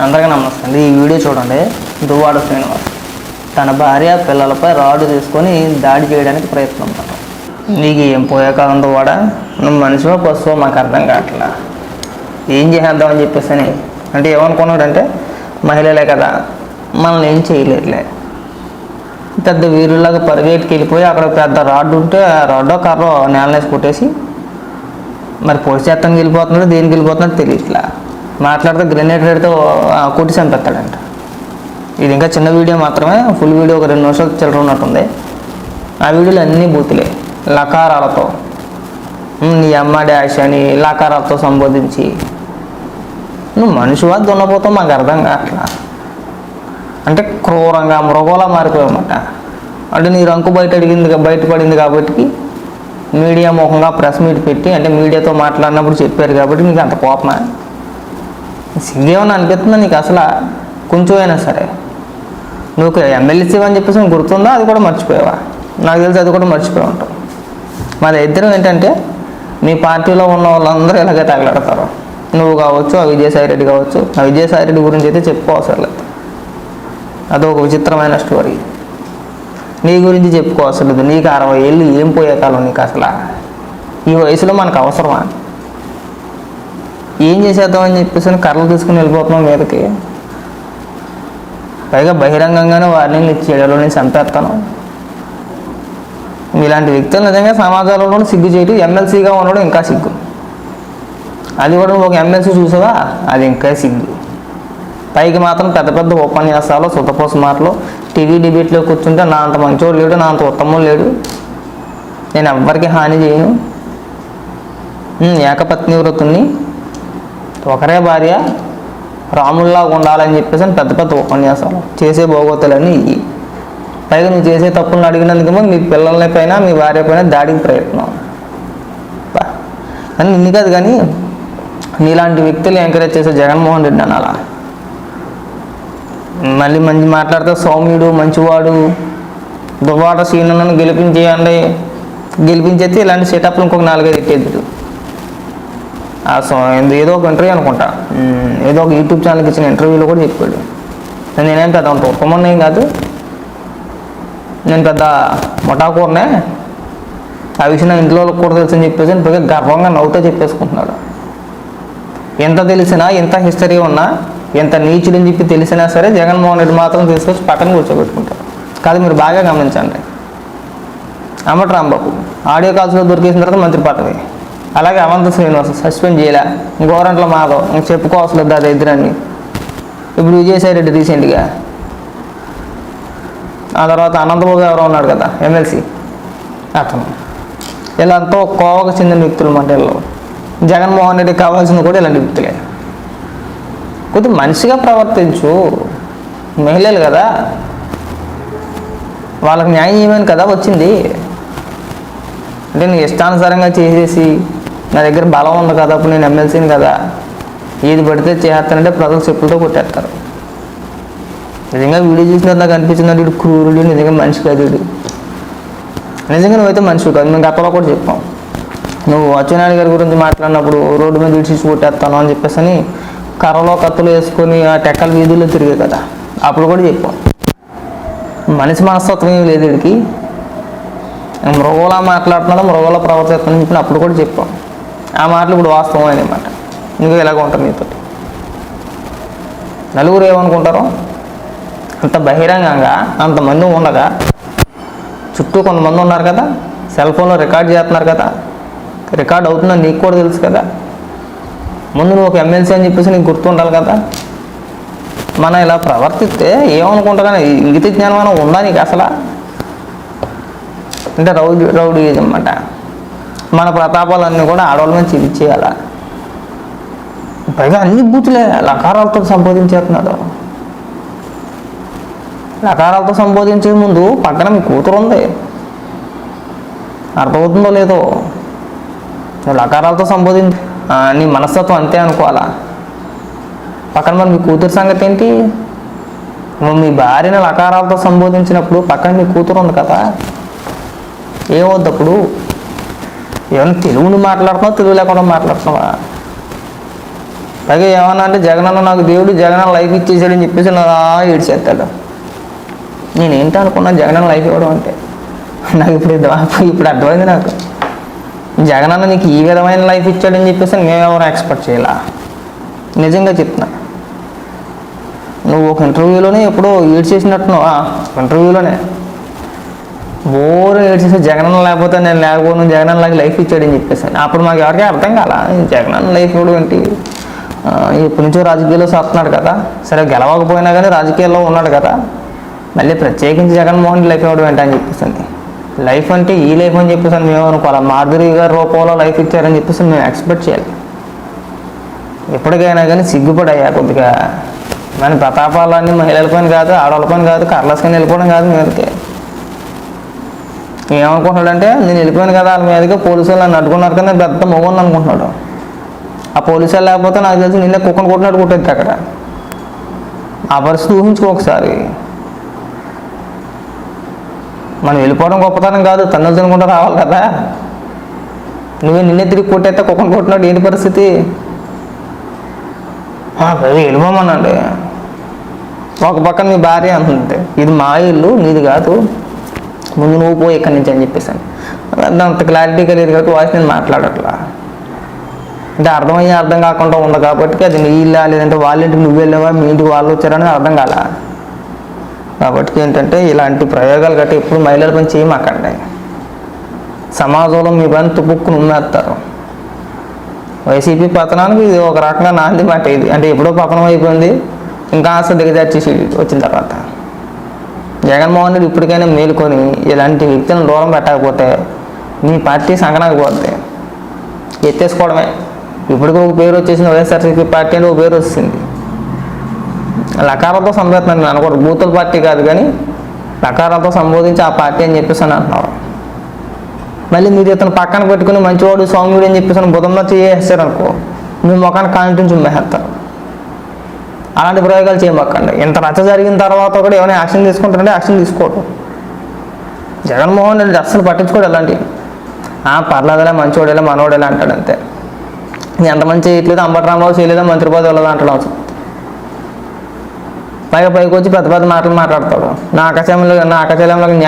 అందరికీ నమస్తే అండి. ఈ వీడియో చూడండి. దువ్వాడ శ్రీనివాస్. తన భార్య పిల్లలపై రాడు తీసుకొని దాడి చేయడానికి ప్రయత్నం అన్నమాట నీకు ఏం పోయే కాలం దువ్వాడ? నువ్వు మనిషిలో పశువో? మాకు అర్థం కావట్లా. ఏం చేసేద్దామని చెప్పేసి అని. అంటే ఏమనుకున్నాడంటే మహిళలే కదా మనల్ని ఏం చేయలేదులే. పెద్ద వీరులాగా పరిగెట్టుకు వెళ్ళిపోయి అక్కడ పెద్ద రాడ్డు ఉంటే ఆ రాడ్డో కర్రో నేలనేసి కొట్టేసి మరి పొడి చేత్తానికి వెళ్ళిపోతున్నాడు దేనికి వెళ్ళిపోతున్నాడు తెలియట్లా. మాట్లాడితే గ్రెనేడ్ రేట్తో కొట్టి చంపేస్తాడంట. ఇది ఇంకా చిన్న వీడియో మాత్రమే ఫుల్ వీడియో ఒక రెండు నిమిషాలు చిల్లర ఉన్నట్టుంది. ఆ వీడియోలు అన్నీ బూతులే. లకారాలతో. నీ అమ్మ డాష్ అని లకారాలతో సంబోధించి. నువ్వు మనిషివా దున్నపోతావు మాకు అర్థం కావట్లా? అంటే క్రూరంగా మృగోలా మారిపోయామట. అంటే నీ రంకు బయట అడిగింది బయటపడింది కాబట్టి మీడియా ముఖంగా ప్రెస్ మీట్ పెట్టి అంటే మీడియాతో మాట్లాడినప్పుడు చెప్పారు కాబట్టి నీకు అంత కోపమా? సిగ్గేమని అనిపిస్తుందా నీకు? అసలు కొంచెం అయినా సరే. నువ్వు ఎమ్మెల్యేసీ అని చెప్పేసి గుర్తుందా? అది కూడా మర్చిపోయావా? నాకు తెలిసి అది కూడా మర్చిపోయి ఉంటావు మా ఇద్దరం ఏంటంటే మీ పార్టీలో ఉన్న వాళ్ళందరూ ఇలాగే తగలాడతారు నువ్వు కావచ్చు ఆ విజయసాయి రెడ్డి కావచ్చు ఆ విజయసాయి రెడ్డి గురించి అయితే చెప్పుకోవసరం లేదు. అదొక విచిత్రమైన స్టోరీ. నీ గురించి చెప్పుకోవసరం లేదు. నీకు అరవై ఏళ్ళు ఏం పోయే కాలం నీకు అసలు? ఈ వయసులో మనకు అవసరమా? ఏం చేసేద్దామని చెప్పేసి కర్రలు తీసుకుని వెళ్ళిపోతున్నాం మీదకి. పైగా బహిరంగంగానే వార్నింగ్లు ఇచ్చి చెడులోని చంపేస్తాను. ఇలాంటి వ్యక్తులు నిజంగా సమాజంలో కూడా సిగ్గు చేయటం ఎమ్మెల్సీగా ఉండడం ఇంకా సిగ్గు. అది కూడా ఒక ఎమ్మెల్సీ చూసావా? అది ఇంకా సిగ్గు. పైకి మాత్రం పెద్ద పెద్ద ఉపన్యాసాలు సుతపోస మాటలు టీవీ డిబేట్లో కూర్చుంటే నా అంత మంచోడు లేడు నా అంత ఉత్తమం లేడు. నేను ఎవ్వరికి హాని చేయను. ఏకపత్ని వ్రతుని ఒకరే భార్య రాముల్లాగా ఉండాలని చెప్పేసి పెద్ద పెద్ద ఉపన్యాసాలు. చేసే భోగోతులన్నీ ఇవి. పైగా నువ్వు చేసే తప్పులను అడిగినందుకేమో మీ పిల్లల పైన మీ భార్య పైన దాడికి ప్రయత్నం. బా. కానీ నిన్ను కాదు కానీ నీలాంటి వ్యక్తులు ఎంకరేజ్ చేసే జగన్మోహన్ రెడ్డి అనాలా మళ్ళీ మంచి మాట్లాడితే సౌమ్యుడు మంచివాడు దుబాట సీనులను గెలిపించేయండి. గెలిపించేస్తే ఇలాంటి సెటప్లు ఇంకొక నాలుగైదు ఎట్టేద్దుడు ఏదో ఒక ఇంటర్వ్యూ అనుకుంటా. ఏదో ఒక యూట్యూబ్ ఛానల్కి ఇచ్చిన ఇంటర్వ్యూలో కూడా చెప్పాడు. నేనేం పెద్ద అంత ఏం కాదు. నేను పెద్ద మొటాకూరనే ఆ విషయం నా ఇంట్లో కూడా తెలుసని చెప్పేసి నేను పైగా గర్వంగా నవ్వుతో చెప్పేసుకుంటున్నాడు. ఎంత తెలిసినా ఎంత హిస్టరీ ఉన్నా ఎంత నీచుడని చెప్పి తెలిసినా సరే జగన్మోహన్ రెడ్డి మాత్రం తీసుకొచ్చి పక్కన కూర్చోబెట్టుకుంటారు కాదు మీరు బాగా గమనించండి. అమ్మటి రాంబాబు ఆడియో కాల్స్లో దొరికేసిన తర్వాత మంత్రి పదవి అలాగే అవంత శ్రీనివాస్ సస్పెండ్ చేయలే. గోరంట్ల మాధవ్ ఇంక చెప్పుకోవసలేదు అది ఇద్దరని ఇప్పుడు విజయసాయి రెడ్డి రీసెంట్గా. ఆ తర్వాత అనంతబాబు ఎవరో ఉన్నాడు కదా ఎమ్మెల్సీ. అతను. ఇలా అంతా కోవకు చెందిన వ్యక్తులు మాట వీళ్ళు జగన్మోహన్ రెడ్డి కావాల్సింది కూడా ఇలాంటి వ్యక్తులే. కొద్దిగా మనిషిగా ప్రవర్తించు. మహిళలు కదా. వాళ్ళకి న్యాయం చేయమని కదా వచ్చింది. అంటే నేను ఇష్టానుసారంగా చేసేసి నా దగ్గర బలం ఉంది కదా అప్పుడు నేను ఎమ్మెల్సీని కదా. ఏది పడితే చేస్తానంటే ప్రజలు చెప్పులతో కొట్టేస్తారు. నిజంగా వీడియో చూసినట్టు నాకు అనిపించింది వీడు క్రూరుడు నిజంగా మనిషి కాదు వీడు. నిజంగా నువ్వైతే మనిషి కాదు మేము గతంలో కూడా చెప్పాం. నువ్వు అచ్చెన్నాయుడు గారి గురించి మాట్లాడినప్పుడు రోడ్డు మీద విడిచి కొట్టేస్తాను అని చెప్పేసి అని కర్రలో కత్తులు వేసుకొని ఆ టెక్కల వీధుల్లో తిరిగే కదా. అప్పుడు కూడా చెప్పాం. మనిషి మనస్తత్వం ఏమి లేదు వీడికి. మృగలా మాట్లాడుతున్నాడు మృగల ప్రవర్తిస్తున్నాడు చెప్పిన అప్పుడు కూడా చెప్పాం. ఆ మాటలు ఇప్పుడు వాస్తవం అనమాట ఇంకా ఎలాగో ఉంటుంది మీతో? నలుగురు ఏమనుకుంటారు? అంత బహిరంగంగా అంతమంది ఉండగా చుట్టూ కొంతమంది ఉన్నారు కదా సెల్ ఫోన్లో రికార్డ్ చేస్తున్నారు కదా రికార్డ్ అవుతుందని నీకు కూడా తెలుసు కదా. ముందు నువ్వు ఒక ఎమ్మెల్సీ అని చెప్పేసి నీకు గుర్తుండాలి కదా. మనం ఇలా ప్రవర్తిస్తే ఏమనుకుంటా ఇంగిత జ్ఞానం మనం ఉందా నీకు అసలు? అంటే రౌడీ రౌడీ అనమాట మన ప్రతాపాలన్నీ కూడా ఆడవాళ్ళ మీద చూపించేయాల? పైగా అన్ని బూతులే లకారాలతో సంబోధించేస్తున్నాడు. లకారాలతో సంబోధించే ముందు పక్కన మీ కూతురు ఉంది. అర్థమవుతుందో లేదో? లకారాలతో సంబోధించి నీ మనస్తత్వం అంతే అనుకోవాలా? పక్కన మరి మీ కూతురు సంగతి ఏంటి? మీ భార్యను లకారాలతో సంబోధించినప్పుడు పక్కన మీ కూతురు ఉంది కదా? ఏమొద్దప్పుడు అప్పుడు ఏమైనా తెలుగుని మాట్లాడుతున్నావు తెలుగు లేకుండా మాట్లాడుతున్నావా? పైగా ఏమన్నా అంటే జగనన్న నాకు దేవుడు జగనన్న లైఫ్ ఇచ్చేసాడని చెప్పేసి నా ఏడ్చేస్తాడు. నేను ఏంటి అనుకున్నా జగనన్న లైఫ్ ఇవ్వడం అంటే? నాకు ఇప్పుడు ఇప్పుడు అర్థమైంది నాకు. జగనన్న నీకు ఈ విధమైన లైఫ్ ఇచ్చాడని చెప్పేసి మేము ఎవరు ఎక్స్పెక్ట్ చేయాల? నిజంగా చెప్తున్నా. నువ్వు ఒక ఇంటర్వ్యూలోనే ఎప్పుడో ఏడ్చేసినట్టున్నావు? ఇంటర్వ్యూలోనే. బోర్ ఏడ్చేసి జగనన్న లేకపోతే నేను లేకపోను జగనన్న లాగా లైఫ్ ఇచ్చాడని చెప్పేసాను. అప్పుడు మాకు ఎవరికీ అర్థం కాల జగనన్న లైఫ్ ఇవ్వడం ఏంటి? ఆ, ఇప్పటి నుంచో రాజకీయాల్లో వస్తున్నాడు కదా. సరే గెలవకపోయినా కానీ రాజకీయాల్లో ఉన్నాడు కదా. మళ్ళీ ప్రత్యేకించి జగన్మోహన్ లైఫ్ ఇవ్వడం ఏంటి అని చెప్పేసి లైఫ్ అంటే ఈ లైఫ్ అని చెప్పేసి మేము అనుకోవాలి? మాధురి గారి రూపంలో లైఫ్ ఇచ్చారని చెప్పేసి మేము ఎక్స్పెక్ట్ చేయాలి. ఎప్పటికైనా కానీ సిగ్గుపడయ్యా కొద్దిగా. మన ప్రతాపాలన్నీ మహిళల పని కాదు ఆడవాళ్ళ పని కాదు కర్లస్కని వెళ్ళిపోవడం కాదు మీదకి ఏమనుకుంటున్నాడంటే నేను వెళ్ళిపోయాను కదా వాళ్ళ మీదకి పోలీసులు నన్ను అడ్డుకున్నారు కదా పెద్ద మొగోని అనుకుంటున్నాడు. ఆ పోలీసులు లేకపోతే నాకు తెలిసి నిన్నే కుక్కను కొట్టినట్టు కొట్టేది అక్కడ. ఆ పరిస్థితి ఊహించుకో ఒకసారి. మనం వెళ్ళిపోవడం గొప్పతనం కాదు తన్నులు తినకుండా రావాలి కదా. నువ్వే నిన్నే తిరిగి కొట్టేస్తే కుక్కను కొట్టినట్టు ఏంటి పరిస్థితి? వెళ్ళిపోమనండి. ఒక పక్కన మీ భార్య అంటుంటే ఇది మా ఇల్లు నీది కాదు. ముందు నువ్వు పోయి ఇక్కడి నుంచి అని చెప్పేసాను. అంత క్లారిటీగా లేదు కాబట్టి వాయిస్ నేను మాట్లాడట్లా. అంటే అర్థమయ్యే అర్థం కాకుండా ఉంది కాబట్టి అది నీ ఇల్లా లేదంటే వాళ్ళ ఇంటికి నువ్వు వెళ్ళావా మీ ఇంటికి వాళ్ళు వచ్చారని అర్థం కాల. కాబట్టి ఏంటంటే ఇలాంటి ప్రయోగాలు గట్టి ఎప్పుడు మహిళల పని చేయమాకండి సమాజంలో మీ పని తుపుక్కుని ఉమ్మేస్తారు వైసీపీ పతనానికి ఇది ఒక రకంగా నాంది మాట ఇది. అంటే ఎప్పుడో పతనం అయిపోయింది. ఇంకా ఆశ దిగజార్చేసి వచ్చిన తర్వాత. జగన్మోహన్ రెడ్డి ఇప్పటికైనా మేలుకొని ఇలాంటి వ్యక్తులను దూరం పెట్టకపోతే మీ పార్టీ సంగనాకపోతే ఎత్తేసుకోవడమే. ఇప్పటికి ఒక పేరు వచ్చేసింది వైఎస్ఆర్సీపీ పార్టీ అని ఒక పేరు వచ్చింది లకారాలతో సంబోధిస్తున్నాను నేను అనుకోరు బూతుల పార్టీ కాదు కానీ లకారాలతో సంబోధించి ఆ పార్టీ అని చెప్పేసి అని అంటున్నారు. మళ్ళీ మీరు ఇతను పక్కన పెట్టుకుని మంచివాడు సౌమ్యుడు అని చెప్పేసి బుధంలో చేసేస్తారు మీ ముఖాన్ని కాంటించి ఉమ్మేస్తారు అలాంటి ప్రయోగాలు చేయమాకండి ఇంత నచ్చ జరిగిన తర్వాత కూడా ఏమైనా యాక్షన్ తీసుకుంటారంటే యాక్షన్ తీసుకోవటం. జగన్మోహన్ రెడ్డి అస్సలు పట్టించుకోడు అలాంటివి. ఆ పర్లేదులే మంచివాడేలే మనవాడేలే అంటాడు అంతే. ఎంత మంచి చేయట్లేదు అంబటి రామారావు చేయలేదా మంత్రి పదవి వెళ్ళదా అంటాడు అవసరం పైగా పైకి వచ్చి పెద్ద పెద్ద మాటలు మాట్లాడతాడు. నా ఆకాశంలో నా ఆకాశంలో న్యాయం